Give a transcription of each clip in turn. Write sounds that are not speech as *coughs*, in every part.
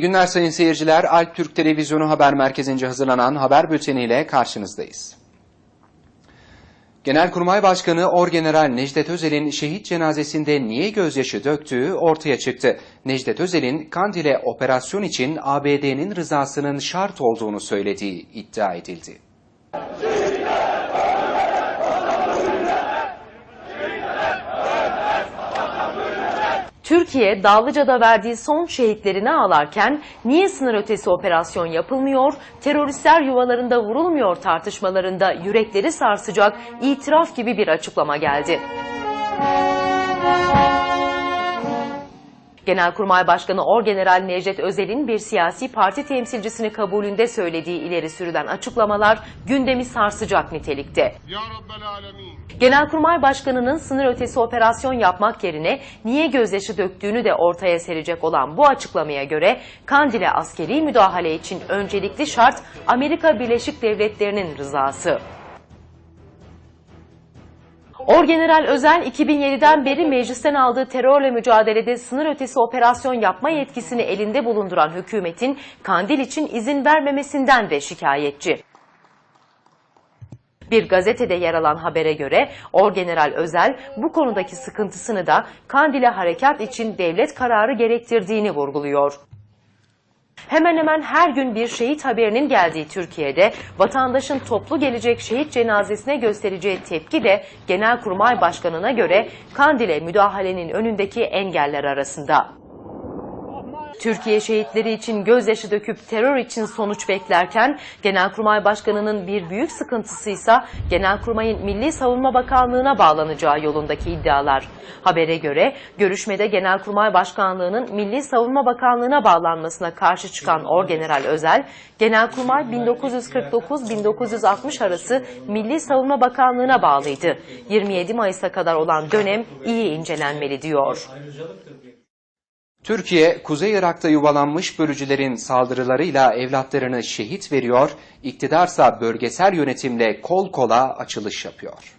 İyi günler sayın seyirciler. Alp Türk Televizyonu Haber Merkezi'nce hazırlanan haber bülteniyle karşınızdayız. Genelkurmay Başkanı Orgeneral Necdet Özel'in şehit cenazesinde niye gözyaşı döktüğü ortaya çıktı. Necdet Özel'in Kandil'e operasyon için ABD'nin rızasının şart olduğunu söylediği iddia edildi. Türkiye Dağlıca'da verdiği son şehitlerini ağlarken niye sınır ötesi operasyon yapılmıyor, teröristler yuvalarında vurulmuyor tartışmalarında yürekleri sarsacak itiraf gibi bir açıklama geldi. Genelkurmay Başkanı Orgeneral Necdet Özel'in bir siyasi parti temsilcisini kabulünde söylediği ileri sürülen açıklamalar gündemi sarsacak nitelikte. Genelkurmay Başkanı'nın sınır ötesi operasyon yapmak yerine niye gözyaşı döktüğünü de ortaya serecek olan bu açıklamaya göre Kandil'e askeri müdahale için öncelikli şart Amerika Birleşik Devletleri'nin rızası. Orgeneral Özel 2007'den beri meclisten aldığı terörle mücadelede sınır ötesi operasyon yapma yetkisini elinde bulunduran hükümetin Kandil için izin vermemesinden de şikayetçi. Bir gazetede yer alan habere göre Orgeneral Özel bu konudaki sıkıntısını da Kandil'e harekat için devlet kararı gerektirdiğini vurguluyor. Hemen hemen her gün bir şehit haberinin geldiği Türkiye'de vatandaşın toplu gelecek şehit cenazesine göstereceği tepki de Genelkurmay Başkanı'na göre Kandil'e müdahalenin önündeki engeller arasında. Türkiye şehitleri için gözyaşı döküp terör için sonuç beklerken Genelkurmay Başkanı'nın bir büyük sıkıntısı ise Genelkurmay'ın Milli Savunma Bakanlığı'na bağlanacağı yolundaki iddialar. Habere göre görüşmede Genelkurmay Başkanlığı'nın Milli Savunma Bakanlığı'na bağlanmasına karşı çıkan Orgeneral Özel, Genelkurmay 1949-1960 arası Milli Savunma Bakanlığı'na bağlıydı. 27 Mayıs'a kadar olan dönem iyi incelenmeli diyor. Türkiye, Kuzey Irak'ta yuvalanmış bölücülerin saldırılarıyla evlatlarını şehit veriyor, iktidarsa bölgesel yönetimle kol kola açılış yapıyor.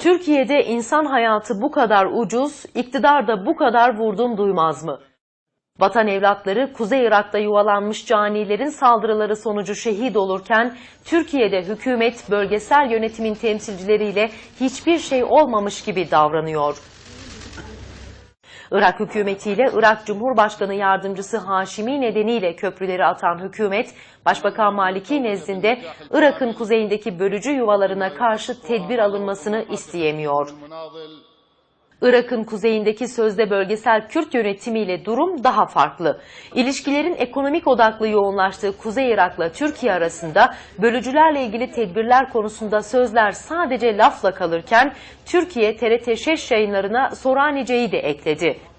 Türkiye'de insan hayatı bu kadar ucuz, iktidar da bu kadar vurdum duymaz mı? Vatan evlatları Kuzey Irak'ta yuvalanmış canilerin saldırıları sonucu şehit olurken Türkiye'de hükümet bölgesel yönetimin temsilcileriyle hiçbir şey olmamış gibi davranıyor. Irak hükümetiyle Irak Cumhurbaşkanı Yardımcısı Haşimi nedeniyle köprüleri atan hükümet, Başbakan Maliki nezdinde Irak'ın kuzeyindeki bölücü yuvalarına karşı tedbir alınmasını isteyemiyor. Irak'ın kuzeyindeki sözde bölgesel Kürt yönetimiyle durum daha farklı. İlişkilerin ekonomik odaklı yoğunlaştığı Kuzey Irak'la Türkiye arasında bölücülerle ilgili tedbirler konusunda sözler sadece lafla kalırken Türkiye TRT Şeş yayınlarına Soranice'yi de ekledi.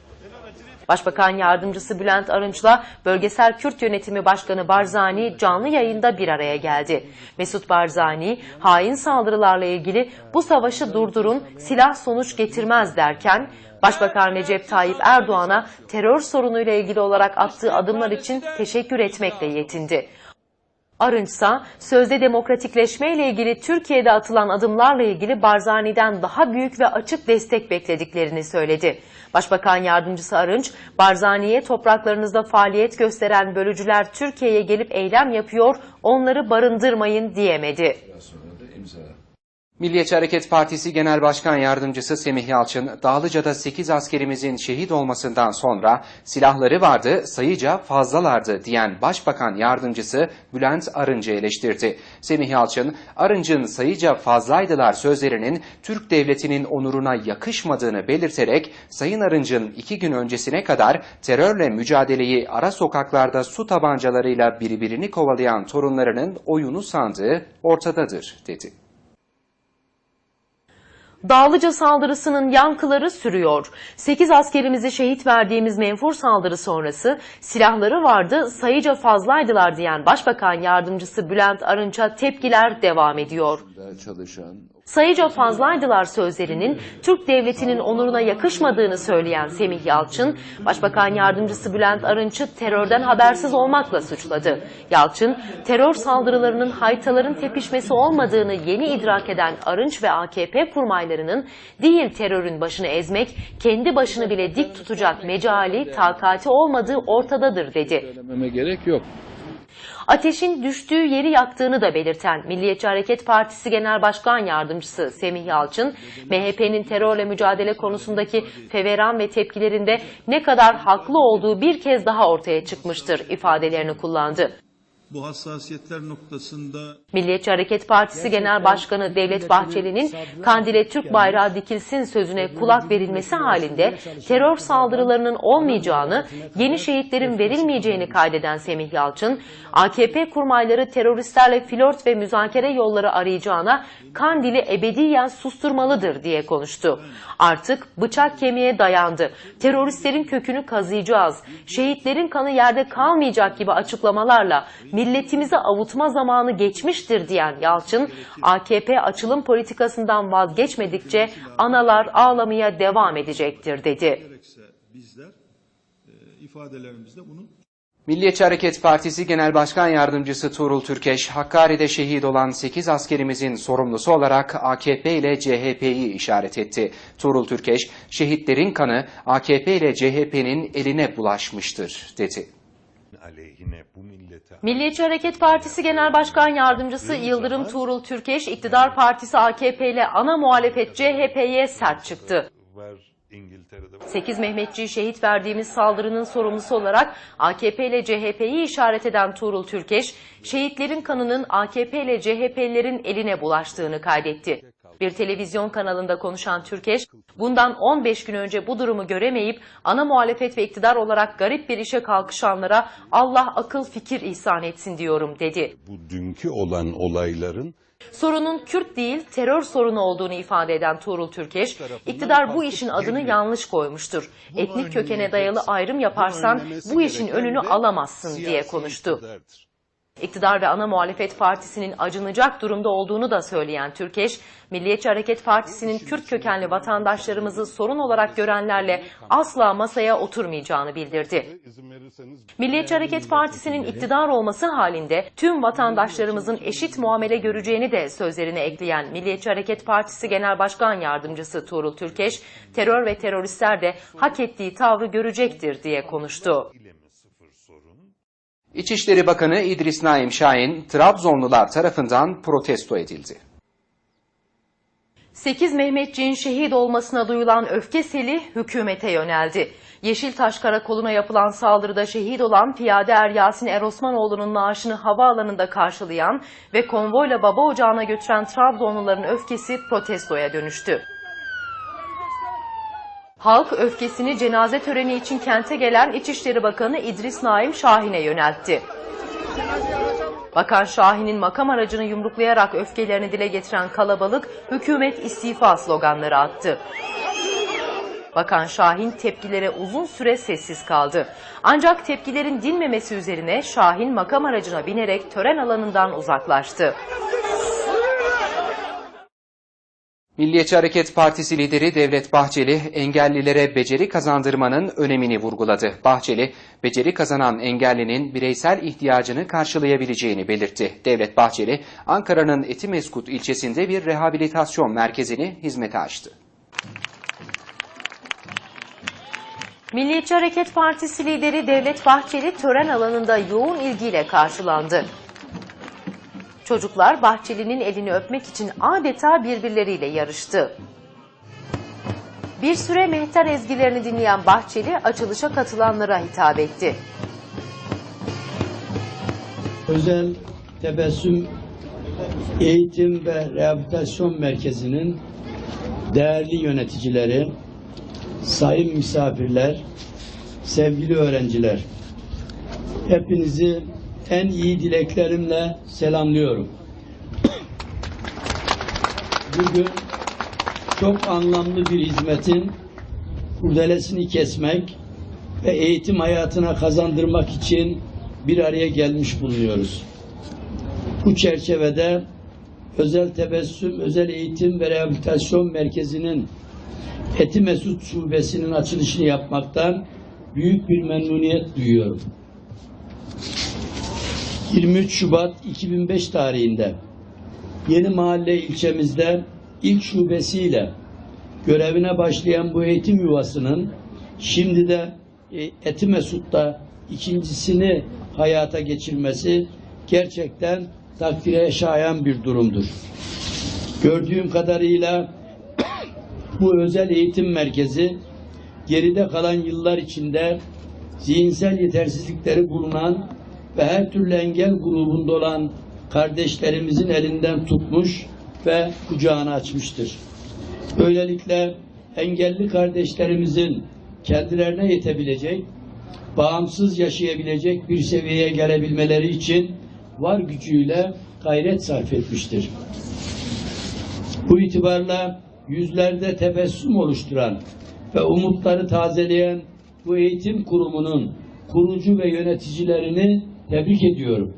Başbakan Yardımcısı Bülent Arınç'la Bölgesel Kürt Yönetimi Başkanı Barzani canlı yayında bir araya geldi. Mesut Barzani, hain saldırılarla ilgili bu savaşı durdurun, silah sonuç getirmez derken, Başbakan Recep Tayyip Erdoğan'a terör sorunuyla ilgili olarak attığı adımlar için teşekkür etmekle yetindi. Arınç ise sözde demokratikleşme ile ilgili Türkiye'de atılan adımlarla ilgili Barzani'den daha büyük ve açık destek beklediklerini söyledi. Başbakan Yardımcısı Arınç, Barzani'ye topraklarınızda faaliyet gösteren bölücüler Türkiye'ye gelip eylem yapıyor, onları barındırmayın diyemedi. Milliyetçi Hareket Partisi Genel Başkan Yardımcısı Semih Yalçın, Dağlıca'da 8 askerimizin şehit olmasından sonra silahları vardı, sayıca fazlalardı diyen Başbakan Yardımcısı Bülent Arınç'ı eleştirdi. Semih Yalçın, Arınç'ın sayıca fazlaydılar sözlerinin Türk Devleti'nin onuruna yakışmadığını belirterek, Sayın Arınç'ın iki gün öncesine kadar terörle mücadeleyi ara sokaklarda su tabancalarıyla birbirini kovalayan torunlarının oyunu sandığı ortadadır dedi. Dağlıca saldırısının yankıları sürüyor. 8 askerimizi şehit verdiğimiz menfur saldırı sonrası silahları vardı, sayıca fazlaydılar diyen Başbakan Yardımcısı Bülent Arınç'a tepkiler devam ediyor. çalışan Sayıca fazlaydılar sözlerinin Türk devletinin onuruna yakışmadığını söyleyen Semih Yalçın, Başbakan Yardımcısı Bülent Arınç'ı terörden habersiz olmakla suçladı. Yalçın, terör saldırılarının haytaların tepişmesi olmadığını yeni idrak eden Arınç ve AKP kurmaylarının değil terörün başını ezmek, kendi başını bile dik tutacak mecali, takati olmadığı ortadadır dedi. Gerek yok. Ateşin düştüğü yeri yaktığını da belirten Milliyetçi Hareket Partisi Genel Başkan Yardımcısı Semih Yalçın, MHP'nin terörle mücadele konusundaki feveran ve tepkilerinde ne kadar haklı olduğu bir kez daha ortaya çıkmıştır ifadelerini kullandı. Bu hassasiyetler noktasında Milliyetçi Hareket Partisi Genel Başkanı Devlet Bahçeli'nin Kandil'e Türk bayrağı dikilsin sözüne kulak verilmesi halinde terör saldırılarının olmayacağını, yeni şehitlerin verilmeyeceğini kaydeden Semih Yalçın, AKP kurmayları teröristlerle flört ve müzakere yolları arayacağına Kandil'i ebediyen susturmalıdır diye konuştu. Artık bıçak kemiğe dayandı. Teröristlerin kökünü kazıyacağız. Şehitlerin kanı yerde kalmayacak gibi açıklamalarla milletimizi avutma zamanı geçmiştir diyen Yalçın, AKP açılım politikasından vazgeçmedikçe analar ağlamaya devam edecektir dedi. bizler ifadelerimizde bunu Milliyetçi Hareket Partisi Genel Başkan Yardımcısı Tuğrul Türkeş, Hakkari'de şehit olan 8 askerimizin sorumlusu olarak AKP ile CHP'yi işaret etti. Tuğrul Türkeş, şehitlerin kanı AKP ile CHP'nin eline bulaşmıştır, dedi. Aleyhine bu millete Milliyetçi Hareket Partisi Genel Başkan Yardımcısı Yıldırım Tuğrul Türkeş, İktidar Partisi AKP ile ana muhalefet CHP'ye sert çıktı. var İngiltere'de var. 8 Mehmetçiyi şehit verdiğimiz saldırının sorumlusu olarak AKP ile CHP'yi işaret eden Tuğrul Türkeş, şehitlerin kanının AKP ile CHP'lilerin eline bulaştığını kaydetti. Bir televizyon kanalında konuşan Türkeş, bundan 15 gün önce bu durumu göremeyip ana muhalefet ve iktidar olarak garip bir işe kalkışanlara Allah akıl fikir ihsan etsin diyorum dedi. Bu dünkü olan olayların Sorunun Kürt değil terör sorunu olduğunu ifade eden Tuğrul Türkeş, iktidar bu işin adını yanlış koymuştur. Etnik kökene dayalı ayrım yaparsan bu işin önünü alamazsın diye konuştu. İktidar ve ana muhalefet partisinin acınacak durumda olduğunu da söyleyen Türkeş, Milliyetçi Hareket Partisi'nin Kürt kökenli vatandaşlarımızı sorun olarak görenlerle asla masaya oturmayacağını bildirdi. Milliyetçi Hareket Partisi'nin iktidar olması halinde tüm vatandaşlarımızın eşit muamele göreceğini de sözlerine ekleyen Milliyetçi Hareket Partisi Genel Başkan Yardımcısı Tuğrul Türkeş, terör ve teröristler de hak ettiği tavrı görecektir diye konuştu. ile mi sıfır sorun? İçişleri Bakanı İdris Naim Şahin, Trabzonlular tarafından protesto edildi. 8 Mehmetçiğin şehit olmasına duyulan öfke seli hükümete yöneldi. Yeşiltaş Karakolu'na yapılan saldırıda şehit olan piyade er Yasin Erosmanoğlu'nun naaşını havaalanında karşılayan ve konvoyla baba ocağına götüren Trabzonluların öfkesi protestoya dönüştü. Halk öfkesini cenaze töreni için kente gelen İçişleri Bakanı İdris Naim Şahin'e yöneltti. Bakan Şahin'in makam aracını yumruklayarak öfkelerini dile getiren kalabalık hükümet istifa sloganları attı. Bakan Şahin tepkilere uzun süre sessiz kaldı. Ancak tepkilerin dinmemesi üzerine Şahin makam aracına binerek tören alanından uzaklaştı. Milliyetçi Hareket Partisi lideri Devlet Bahçeli, engellilere beceri kazandırmanın önemini vurguladı. Bahçeli, beceri kazanan engellinin bireysel ihtiyacını karşılayabileceğini belirtti. Devlet Bahçeli, Ankara'nın Etimeskut ilçesinde bir rehabilitasyon merkezini hizmete açtı. Milliyetçi Hareket Partisi lideri Devlet Bahçeli tören alanında yoğun ilgiyle karşılandı. Çocuklar Bahçeli'nin elini öpmek için adeta birbirleriyle yarıştı. Bir süre mehter ezgilerini dinleyen Bahçeli açılışa katılanlara hitap etti. Özel Tebessüm Eğitim ve Rehabilitasyon Merkezi'nin değerli yöneticileri, sayın misafirler, sevgili öğrenciler, hepinizi en iyi dileklerimle selamlıyorum. Bugün çok anlamlı bir hizmetin kurdelesini kesmek ve eğitim hayatına kazandırmak için bir araya gelmiş bulunuyoruz. Bu çerçevede Özel Tebessüm Özel Eğitim ve Rehabilitasyon Merkezi'nin Eti Mesut Şubesi'nin açılışını yapmaktan büyük bir memnuniyet duyuyorum. 23 Şubat 2005 tarihinde Yeni Mahalle ilçemizde ilk şubesiyle görevine başlayan bu eğitim yuvasının şimdi de e, Eti Mesut'ta ikincisini hayata geçirmesi gerçekten takdire şayan bir durumdur. Gördüğüm kadarıyla *coughs* bu özel eğitim merkezi geride kalan yıllar içinde zihinsel yetersizlikleri bulunan ve her türlü engel grubunda olan kardeşlerimizin elinden tutmuş ve kucağını açmıştır. Böylelikle engelli kardeşlerimizin kendilerine yetebilecek, bağımsız yaşayabilecek bir seviyeye gelebilmeleri için var gücüyle gayret sarf etmiştir. Bu itibarla yüzlerde tebessüm oluşturan ve umutları tazeleyen bu eğitim kurumunun kurucu ve yöneticilerini tebrik ediyorum.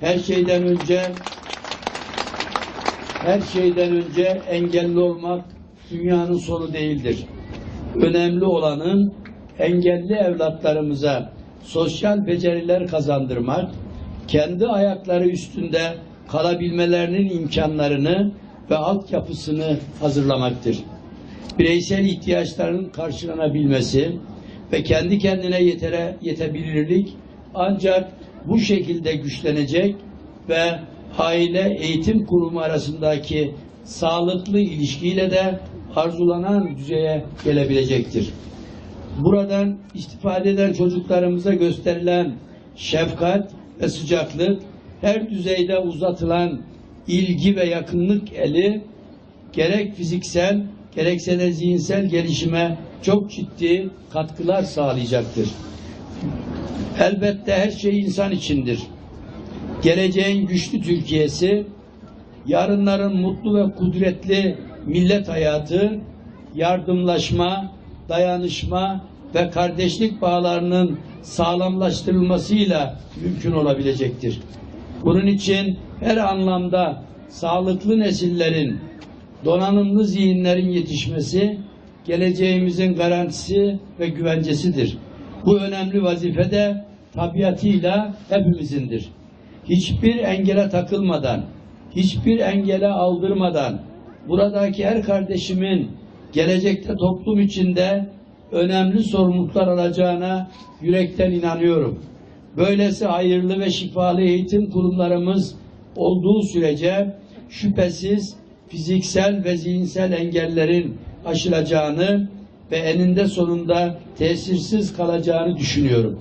Her şeyden önce her şeyden önce engelli olmak dünyanın sonu değildir. Önemli olanın engelli evlatlarımıza sosyal beceriler kazandırmak, kendi ayakları üstünde kalabilmelerinin imkanlarını ve altyapısını hazırlamaktır. Bireysel ihtiyaçların karşılanabilmesi ve kendi kendine yetere, yetebilirlik ancak bu şekilde güçlenecek ve aile eğitim kurumu arasındaki sağlıklı ilişkiyle de arzulanan düzeye gelebilecektir. Buradan istifade eden çocuklarımıza gösterilen şefkat ve sıcaklık, her düzeyde uzatılan ilgi ve yakınlık eli gerek fiziksel gerekse de zihinsel gelişime çok ciddi katkılar sağlayacaktır. Elbette her şey insan içindir. Geleceğin güçlü Türkiye'si, yarınların mutlu ve kudretli millet hayatı, yardımlaşma, dayanışma ve kardeşlik bağlarının sağlamlaştırılmasıyla mümkün olabilecektir. Bunun için her anlamda sağlıklı nesillerin, donanımlı zihinlerin yetişmesi geleceğimizin garantisi ve güvencesidir. Bu önemli vazife de tabiatıyla hepimizindir. Hiçbir engele takılmadan, hiçbir engele aldırmadan buradaki her kardeşimin gelecekte toplum içinde önemli sorumluluklar alacağına yürekten inanıyorum. Böylesi hayırlı ve şifalı eğitim kurumlarımız olduğu sürece şüphesiz fiziksel ve zihinsel engellerin aşılacağını ve eninde sonunda tesirsiz kalacağını düşünüyorum.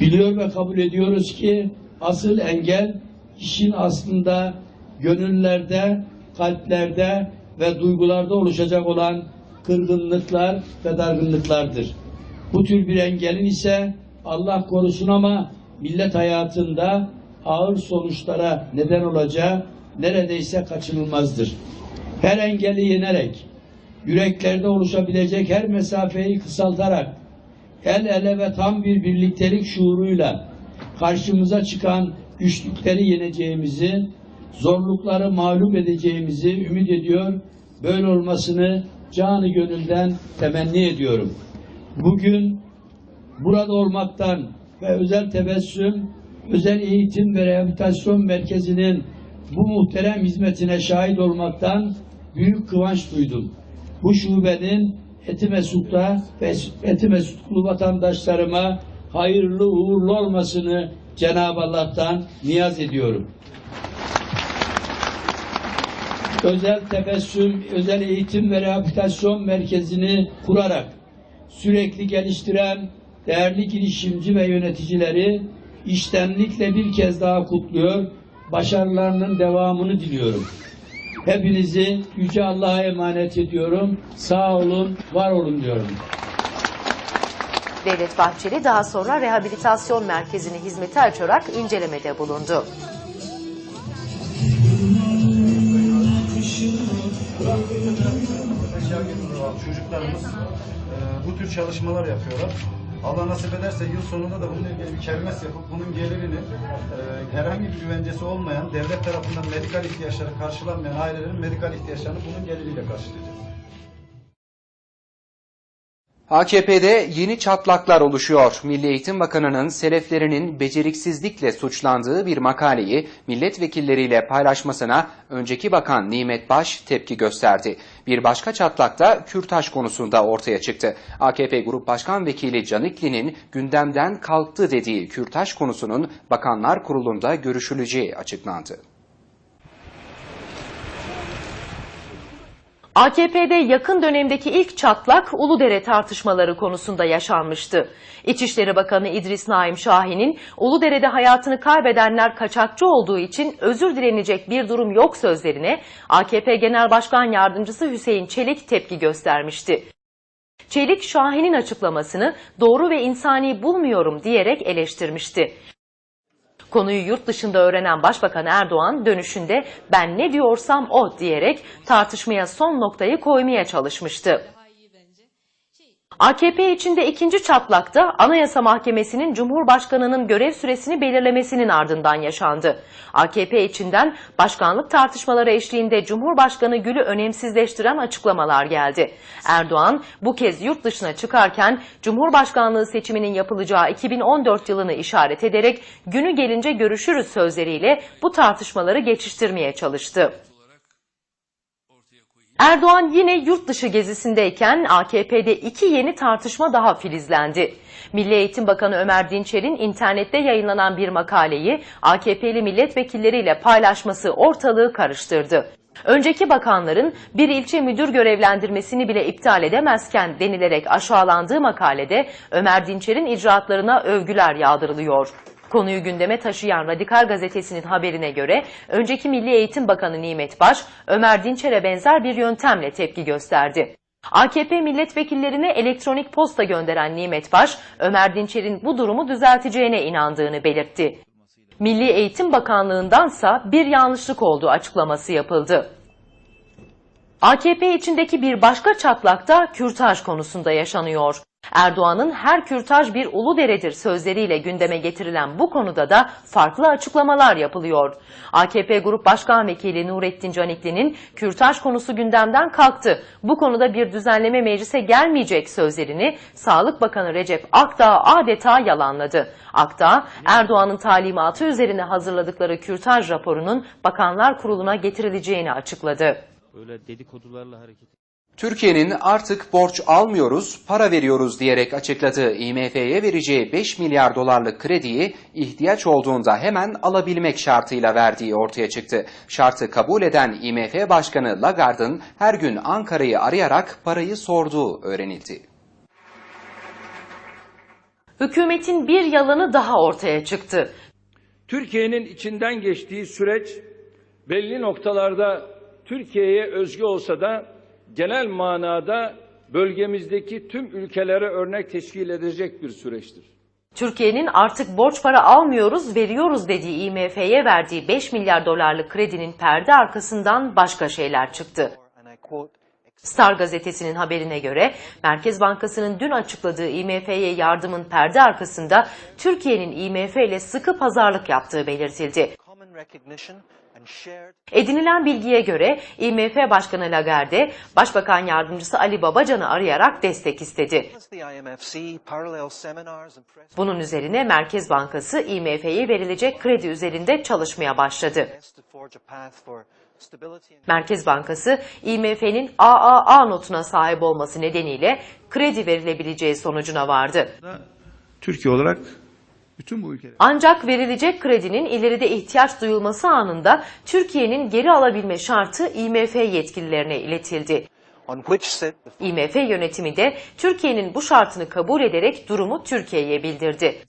Biliyor ve kabul ediyoruz ki asıl engel işin aslında gönüllerde, kalplerde ve duygularda oluşacak olan kırgınlıklar ve dargınlıklardır. Bu tür bir engelin ise Allah korusun ama millet hayatında ağır sonuçlara neden olacağı neredeyse kaçınılmazdır. Her engeli yenerek, yüreklerde oluşabilecek her mesafeyi kısaltarak, el ele ve tam bir birliktelik şuuruyla karşımıza çıkan güçlükleri yeneceğimizi, zorlukları mağlup edeceğimizi ümit ediyor. Böyle olmasını canı gönülden temenni ediyorum. Bugün burada olmaktan ve özel tebessüm, özel eğitim ve rehabilitasyon merkezinin bu muhterem hizmetine şahit olmaktan büyük kıvanç duydum. Bu şubenin Eti Mesut'ta ve Eti Mesutlu vatandaşlarıma hayırlı uğurlu olmasını Cenab-ı Allah'tan niyaz ediyorum. Özel tebessüm, özel eğitim ve rehabilitasyon merkezini kurarak sürekli geliştiren değerli girişimci ve yöneticileri iştenlikle bir kez daha kutluyor, başarılarının devamını diliyorum. Hepinizi Yüce Allah'a emanet ediyorum. Sağ olun, var olun diyorum. Devlet Bahçeli daha sonra rehabilitasyon merkezini hizmete açarak incelemede bulundu. Çocuklarımız e, bu tür çalışmalar yapıyorlar. Allah nasip ederse yıl sonunda da bununla ilgili bir kermes yapıp bunun gelirini e, herhangi bir güvencesi olmayan, devlet tarafından medikal ihtiyaçları karşılanmayan ailelerin medikal ihtiyaçlarını bunun geliriyle karşılayacağız. AKP'de yeni çatlaklar oluşuyor. Milli Eğitim Bakanı'nın seleflerinin beceriksizlikle suçlandığı bir makaleyi milletvekilleriyle paylaşmasına önceki bakan Nimet Baş tepki gösterdi. Bir başka çatlak da Kürtaş konusunda ortaya çıktı. AKP Grup Başkan Vekili Canikli'nin gündemden kalktı dediği Kürtaş konusunun Bakanlar Kurulu'nda görüşüleceği açıklandı. AKP'de yakın dönemdeki ilk çatlak Uludere tartışmaları konusunda yaşanmıştı. İçişleri Bakanı İdris Naim Şahin'in Uludere'de hayatını kaybedenler kaçakçı olduğu için özür dilenecek bir durum yok sözlerine AKP Genel Başkan Yardımcısı Hüseyin Çelik tepki göstermişti. Çelik Şahin'in açıklamasını doğru ve insani bulmuyorum diyerek eleştirmişti. Konuyu yurt dışında öğrenen Başbakan Erdoğan dönüşünde ben ne diyorsam o diyerek tartışmaya son noktayı koymaya çalışmıştı. AKP içinde ikinci çatlakta Anayasa Mahkemesi'nin Cumhurbaşkanı'nın görev süresini belirlemesinin ardından yaşandı. AKP içinden başkanlık tartışmaları eşliğinde Cumhurbaşkanı Gül'ü önemsizleştiren açıklamalar geldi. Erdoğan bu kez yurt dışına çıkarken Cumhurbaşkanlığı seçiminin yapılacağı 2014 yılını işaret ederek günü gelince görüşürüz sözleriyle bu tartışmaları geçiştirmeye çalıştı. Erdoğan yine yurt dışı gezisindeyken AKP'de iki yeni tartışma daha filizlendi. Milli Eğitim Bakanı Ömer Dinçer'in internette yayınlanan bir makaleyi AKP'li milletvekilleriyle paylaşması ortalığı karıştırdı. Önceki bakanların bir ilçe müdür görevlendirmesini bile iptal edemezken denilerek aşağılandığı makalede Ömer Dinçer'in icraatlarına övgüler yağdırılıyor. Konuyu gündeme taşıyan Radikal Gazetesi'nin haberine göre önceki Milli Eğitim Bakanı Nimet Baş, Ömer Dinçer'e benzer bir yöntemle tepki gösterdi. AKP milletvekillerine elektronik posta gönderen Nimet Baş, Ömer Dinçer'in bu durumu düzelteceğine inandığını belirtti. Milli Eğitim Bakanlığı'ndansa bir yanlışlık olduğu açıklaması yapıldı. AKP içindeki bir başka çatlak da kürtaj konusunda yaşanıyor. Erdoğan'ın her kürtaj bir ulu deredir sözleriyle gündeme getirilen bu konuda da farklı açıklamalar yapılıyor. AKP Grup Başkan Vekili Nurettin Canikli'nin kürtaj konusu gündemden kalktı. Bu konuda bir düzenleme meclise gelmeyecek sözlerini Sağlık Bakanı Recep Akdağ adeta yalanladı. Akdağ, Erdoğan'ın talimatı üzerine hazırladıkları kürtaj raporunun Bakanlar Kurulu'na getirileceğini açıkladı. Öyle dedikodularla hareket Türkiye'nin artık borç almıyoruz, para veriyoruz diyerek açıkladığı IMF'ye vereceği 5 milyar dolarlık krediyi ihtiyaç olduğunda hemen alabilmek şartıyla verdiği ortaya çıktı. Şartı kabul eden IMF Başkanı Lagarde'ın her gün Ankara'yı arayarak parayı sorduğu öğrenildi. Hükümetin bir yalanı daha ortaya çıktı. Türkiye'nin içinden geçtiği süreç belli noktalarda Türkiye'ye özgü olsa da genel manada bölgemizdeki tüm ülkelere örnek teşkil edecek bir süreçtir. Türkiye'nin artık borç para almıyoruz, veriyoruz dediği IMF'ye verdiği 5 milyar dolarlık kredinin perde arkasından başka şeyler çıktı. Star gazetesinin haberine göre Merkez Bankası'nın dün açıkladığı IMF'ye yardımın perde arkasında Türkiye'nin IMF ile sıkı pazarlık yaptığı belirtildi. Edinilen bilgiye göre IMF Başkanı Lagarde, Başbakan Yardımcısı Ali Babacan'ı arayarak destek istedi. Bunun üzerine Merkez Bankası IMF'ye verilecek kredi üzerinde çalışmaya başladı. Merkez Bankası IMF'nin AAA notuna sahip olması nedeniyle kredi verilebileceği sonucuna vardı. Türkiye olarak bütün bu ülkeler Ancak verilecek kredinin ileride ihtiyaç duyulması anında Türkiye'nin geri alabilme şartı IMF yetkililerine iletildi. IMF yönetimi de Türkiye'nin bu şartını kabul ederek durumu Türkiye'ye bildirdi.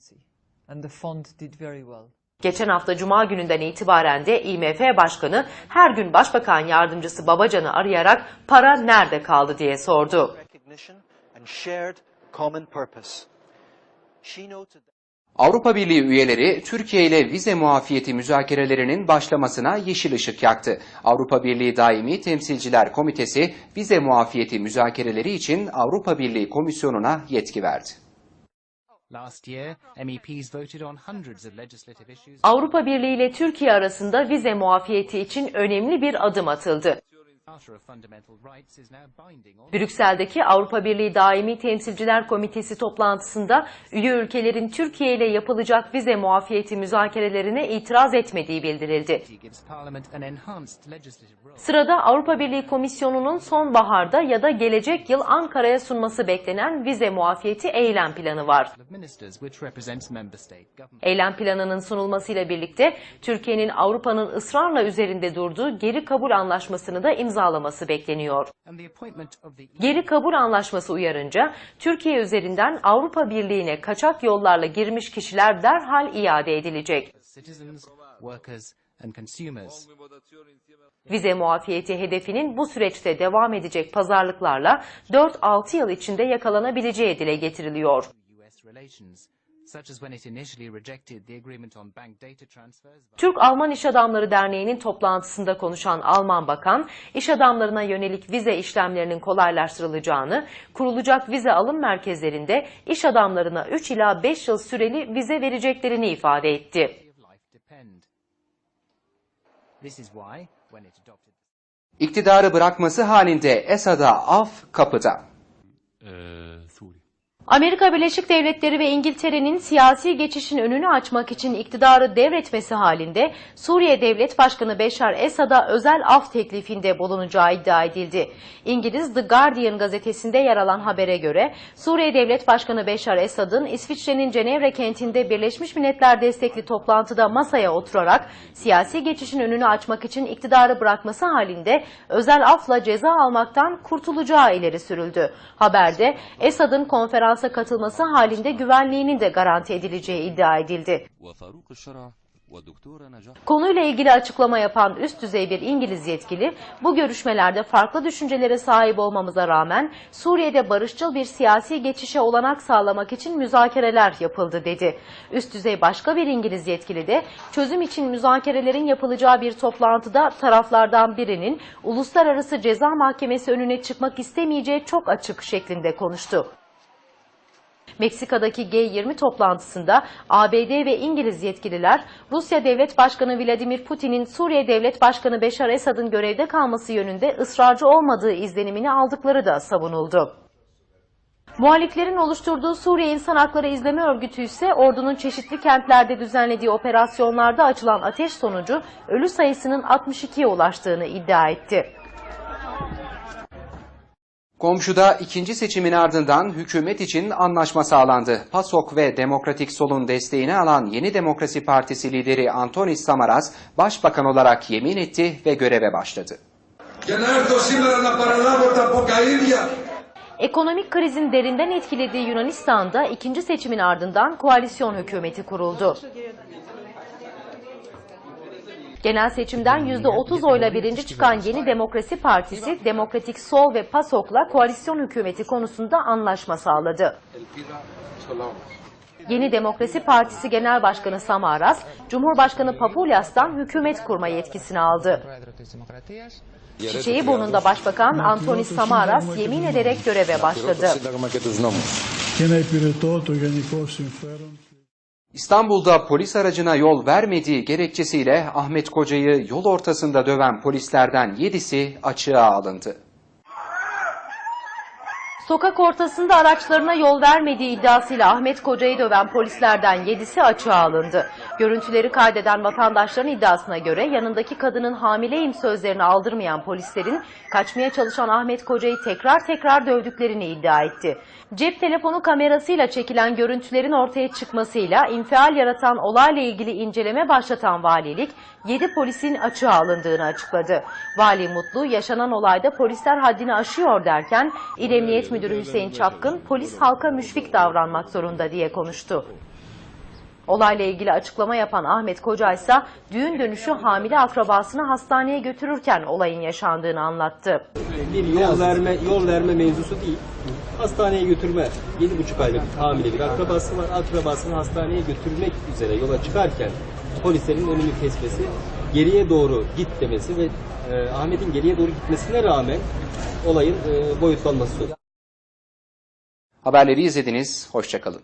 Geçen hafta Cuma gününden itibaren de IMF Başkanı her gün Başbakan Yardımcısı Babacan'ı arayarak para nerede kaldı diye sordu. Avrupa Birliği üyeleri Türkiye ile vize muafiyeti müzakerelerinin başlamasına yeşil ışık yaktı. Avrupa Birliği Daimi Temsilciler Komitesi vize muafiyeti müzakereleri için Avrupa Birliği Komisyonu'na yetki verdi. İssues. Avrupa Birliği ile Türkiye arasında vize muafiyeti için önemli bir adım atıldı. Brüksel'deki Avrupa Birliği Daimi Temsilciler Komitesi toplantısında üye ülkelerin Türkiye ile yapılacak vize muafiyeti müzakerelerine itiraz etmediği bildirildi. Sırada Avrupa Birliği Komisyonu'nun sonbaharda ya da gelecek yıl Ankara'ya sunması beklenen vize muafiyeti eylem planı var. Eylem planının sunulmasıyla birlikte Türkiye'nin Avrupa'nın ısrarla üzerinde durduğu geri kabul anlaşmasını da imzalaması bekleniyor. Geri kabul anlaşması uyarınca Türkiye üzerinden Avrupa Birliği'ne kaçak yollarla girmiş kişiler derhal iade edilecek. Vize muafiyeti hedefinin bu süreçte devam edecek pazarlıklarla 4-6 yıl içinde yakalanabileceği dile getiriliyor. US relations, such as when it initially rejected the agreement on bank data transfers. Türk-Alman İş Adamları Derneği'nin toplantısında konuşan Alman Bakan, iş adamlarına yönelik vize işlemlerinin kolaylaştırılacağını, kurulacak vize alım merkezlerinde iş adamlarına 3 ila 5 yıl süreli vize vereceklerini ifade etti. İktidarı bırakması halinde Esad'a af kapıda. Amerika Birleşik Devletleri ve İngiltere'nin siyasi geçişin önünü açmak için iktidarı devretmesi halinde Suriye Devlet Başkanı Beşar Esad'a özel af teklifinde bulunacağı iddia edildi. İngiliz The Guardian gazetesinde yer alan habere göre Suriye Devlet Başkanı Beşar Esad'ın İsviçre'nin Cenevre kentinde Birleşmiş Milletler destekli toplantıda masaya oturarak siyasi geçişin önünü açmak için iktidarı bırakması halinde özel afla ceza almaktan kurtulacağı ileri sürüldü. Haberde Esad'ın seansa katılması halinde güvenliğinin de garanti edileceği iddia edildi. Konuyla ilgili açıklama yapan üst düzey bir İngiliz yetkili, bu görüşmelerde farklı düşüncelere sahip olmamıza rağmen Suriye'de barışçıl bir siyasi geçişe olanak sağlamak için müzakereler yapıldı dedi. Üst düzey başka bir İngiliz yetkili de çözüm için müzakerelerin yapılacağı bir toplantıda taraflardan birinin Uluslararası Ceza Mahkemesi önüne çıkmak istemeyeceği çok açık şeklinde konuştu. Meksika'daki G20 toplantısında ABD ve İngiliz yetkililer Rusya Devlet Başkanı Vladimir Putin'in Suriye Devlet Başkanı Beşar Esad'ın görevde kalması yönünde ısrarcı olmadığı izlenimini aldıkları da savunuldu. Muhaliflerin oluşturduğu Suriye İnsan Hakları İzleme Örgütü ise ordunun çeşitli kentlerde düzenlediği operasyonlarda açılan ateş sonucu ölü sayısının 62'ye ulaştığını iddia etti. Komşuda ikinci seçimin ardından hükümet için anlaşma sağlandı. PASOK ve Demokratik Sol'un desteğini alan Yeni Demokrasi Partisi lideri Antonis Samaras, başbakan olarak yemin etti ve göreve başladı. Ekonomik krizin derinden etkilediği Yunanistan'da ikinci seçimin ardından koalisyon hükümeti kuruldu. Genel seçimden %30 oyla birinci çıkan Yeni Demokrasi Partisi, Demokratik Sol ve PASOK'la koalisyon hükümeti konusunda anlaşma sağladı. Yeni Demokrasi Partisi Genel Başkanı Samaras, Cumhurbaşkanı Papoulias'tan hükümet kurma yetkisini aldı. Çiçeği burnunda Başbakan Antonis Samaras yemin ederek göreve başladı. İstanbul'da polis aracına yol vermediği gerekçesiyle Ahmet Koca'yı yol ortasında döven polislerden 7'si açığa alındı. Sokak ortasında araçlarına yol vermediği iddiasıyla Ahmet Koca'yı döven polislerden 7'si açığa alındı. Görüntüleri kaydeden vatandaşların iddiasına göre yanındaki kadının hamileyim sözlerini aldırmayan polislerin kaçmaya çalışan Ahmet Koca'yı tekrar tekrar dövdüklerini iddia etti. Cep telefonu kamerasıyla çekilen görüntülerin ortaya çıkmasıyla infial yaratan olayla ilgili inceleme başlatan valilik 7 polisin açığa alındığını açıkladı. Vali Mutlu yaşanan olayda polisler haddini aşıyor derken İl Emniyet Müdürü Hüseyin Çapkın polis halka müşfik davranmak zorunda diye konuştu. Olayla ilgili açıklama yapan Ahmet Koca ise düğün dönüşü hamile akrabasını hastaneye götürürken olayın yaşandığını anlattı. bir yol verme yol verme mevzusu değil. Hastaneye götürme. 7,5 aylık hamile bir akrabası var. Akrabasını hastaneye götürmek üzere yola çıkarken polislerin önünü kesmesi, geriye doğru git demesi ve e, Ahmet'in geriye doğru gitmesine rağmen olayın e, boyutlanması söz. Haberleri izlediniz, hoşçakalın.